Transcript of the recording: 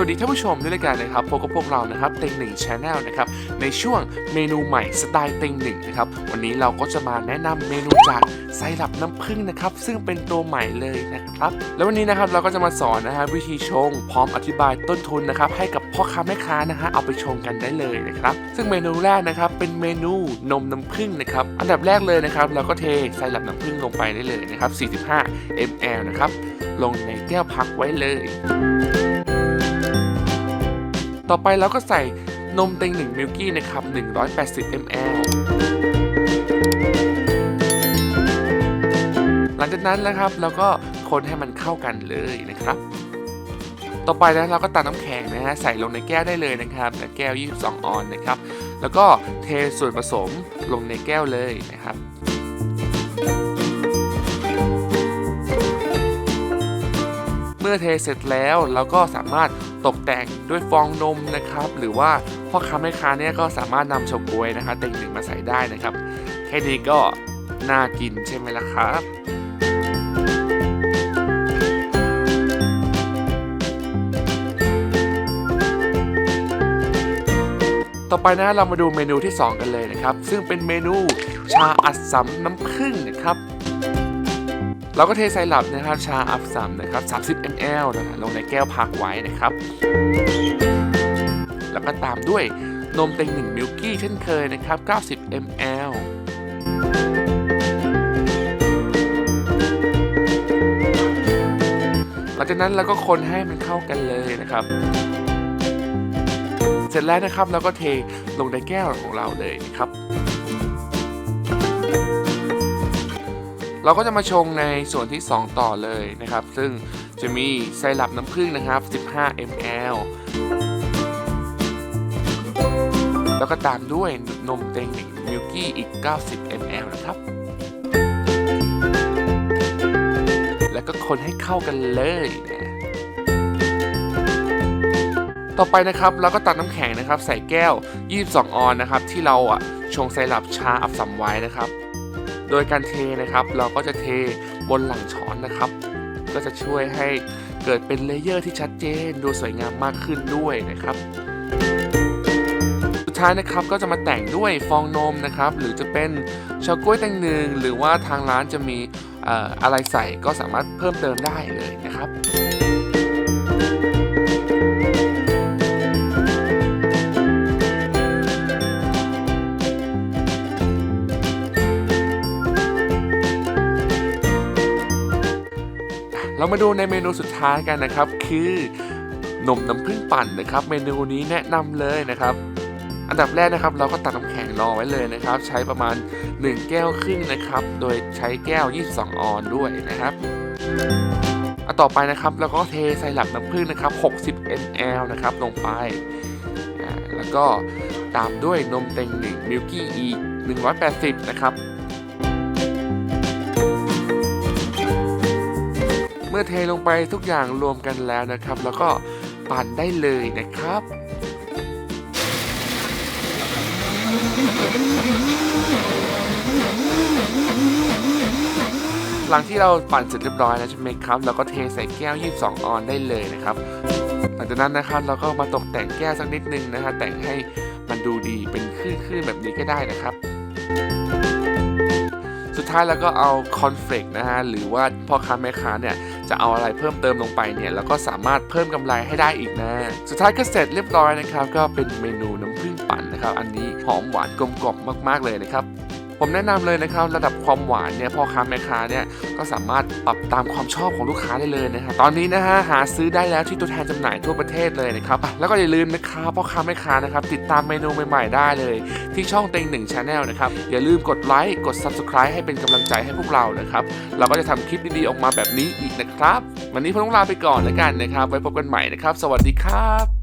วัสดีท่านผู้ชมด้วยกันนะครับพบกับพวกเรานะครับเต็งหนึ่งชาแนลนะครับในช่วงเมนูใหม่สไตล์เต็งหนึ่งนะครับวันนี้เราก็จะมาแนะนำเมนูจากไซรัปน้ำผึ้งนะครับซึ่งเป็นตัวใหม่เลยนะครับแล้ววันนี้นะครับเราก็จะมาสอนนะฮะวิธีชง พร้อมอธิบายต้นทุนนะครับให้กับพ่อค้าแม่ค้านะฮะเอาไปชงกันได้เลยนะครับซึ่งเมนูแรกนะครับเป็นเมนูนมน้ำผึ้งนะครับอันดับแรกเลยนะครับเราก็เทไซรัปน้ำผึ้งลงไปได้เลยนะครับ45 ml นะครับลงในแก้วพักไว้เลย ต่อไปเราก็ใส่นมเต็งหนึ่งมิลกี้นะครับ 180 ml หลังจากนั้นนะครับเราก็คนให้มันเข้ากันเลยนะครับ ต่อไปนะเราก็ตักน้ำแข็งนะฮะใส่ลงในแก้วได้เลยนะครับแก้ว 22 ออนนะครับ แล้วก็เทส่วนผสมลงในแก้วเลยนะครับ มื่อเทเสร็จแล้วเราก็สามารถตกแต่งด้วยฟองนมนะครับ หรือว่าพ่อค้าแม่ค้าเนี่ยก็สามารถนำเฉาก๊วยนะครับเต็งหนึ่งมาใส่ได้นะครับ แค่นี้ก็น่ากินใช่ไหมล่ะครับต่อไปนะเรามาดูเมนูที่ 2 กันเลยนะครับ ซึ่งเป็นเมนูชาอัดสำน้ำผึ้งนะครับ เราก็เทไซรัปนะครับชาอัพซัมนะครับ 30 ml นะลงในแก้วพักไว้นะครับ แล้วก็ตามด้วยนมเต็งหนึ่งมิลกี้เช่นเคยนะครับ 90 ml หลังจากนั้นเราก็คนให้มันเข้ากันเลยนะครับ เสร็จแล้วนะครับเราก็เทลงในแก้วของเราเลยนะครับ เราก็จะมาชงในส่วนที่ 2 ต่อเลยนะครับ ซึ่งจะมีไซรัปน้ำผึ้งนะครับ 15 ml แล้วก็ตามด้วยนมเต็งหนึ่งมิลกี้อีก 90 ml นะครับ แล้วก็คนให้เข้ากันเลยนะต่อไปนะครับเราก็ตักน้ำแข็งนะครับ ใส่แก้ว 22 ออนนะครับ ที่เราอะชงไซรัปชาอับสัมไว้นะครับ โดยการเทนะครับ เราก็จะเทบนหลังช้อนนะครับ ก็จะช่วยให้เกิดเป็นเลเยอร์ที่ชัดเจนดูสวยงามมากขึ้นด้วยนะครับ สุดท้ายนะครับก็จะมาแต่งด้วยฟองนมนะครับ หรือจะเป็นเฉาก๊วยแตงหนึ่งหรือว่าทางร้านจะมีอะไรใส่ก็สามารถเพิ่มเติมได้เลยนะครับ เรามาดูในเมนูสุดท้ายกันนะครับ คือนมน้ำผึ้งปั่นนะครับ เมนูนี้แนะนำเลยนะครับ อันดับแรกนะครับ เราก็ตักน้ำแข็งรอไว้เลยนะครับ ใช้ประมาณ 1 แก้วครึ่งนะครับ โดยใช้แก้ว 22 ออนซ์ด้วยนะครับอันต่อไปนะครับเราก็เทไซรัปน้ำผึ้งนะครับ 60 ml นะครับลงไป แล้วก็ตามด้วยนมเต็งหนึ่งมิลกี้อีก180 นะครับ มื่อเทลงไปทุกอย่างรวมกันแล้วนะครับ แล้วก็ปั่นได้เลยนะครับหลังที่เราปั่นเสร็จเรียบร้อยแล้วใช่ไหมครับเราก็เทใส่แก้ว 22 ออนได้เลยนะครับ หลังจากนั้นนะครับเราก็มาตกแต่งแก้วสักนิดนึงนะฮะแต่งให้มันดูดีเป็นคลื่นๆแบบนี้ก็ได้นะครับ สุดท้ายแล้วก็เอาคอนเฟลกนะฮะหรือว่าพ่อค้าแม่ค้าเนี่ย จะเอาอะไรเพิ่มเติมลงไปเนี่ยแล้วก็สามารถเพิ่มกำไรให้ได้อีกนะ สุดท้ายก็เสร็จเรียบร้อยนะครับ ก็เป็นเมนูน้ำผึ้งปั่นนะครับ อันนี้หอมหวานกลมกล่อมมาก ๆเลยนะครับ ผมแนะนำเลยนะครับระดับความหวานเนี่ยพ่อค้าแม่ค้าเนี่ยก็สามารถปรับตามความชอบของลูกค้าได้เลยนะครับตอนนี้นะฮะหาซื้อได้แล้วที่ตัวแทนจำหน่ายทั่วประเทศเลยนะครับแล้วก็อย่าลืมนะครับพ่อค้าแม่ค้านะครับติดตามเมนูใหม่ๆ ได้เลย ที่ช่องเต็งหนึ่งชาแนลนะครับอย่าลืมกดไลค์กด Subscribe ให้เป็นกำลังใจให้พวกเรานะครับเราก็จะทำคลิปดีๆออกมาแบบนี้อีกนะครับ วันนี้ผมต้องลาไปก่อนแล้วกันนะครับ ไว้พบกันใหม่นะครับ สวัสดีครับ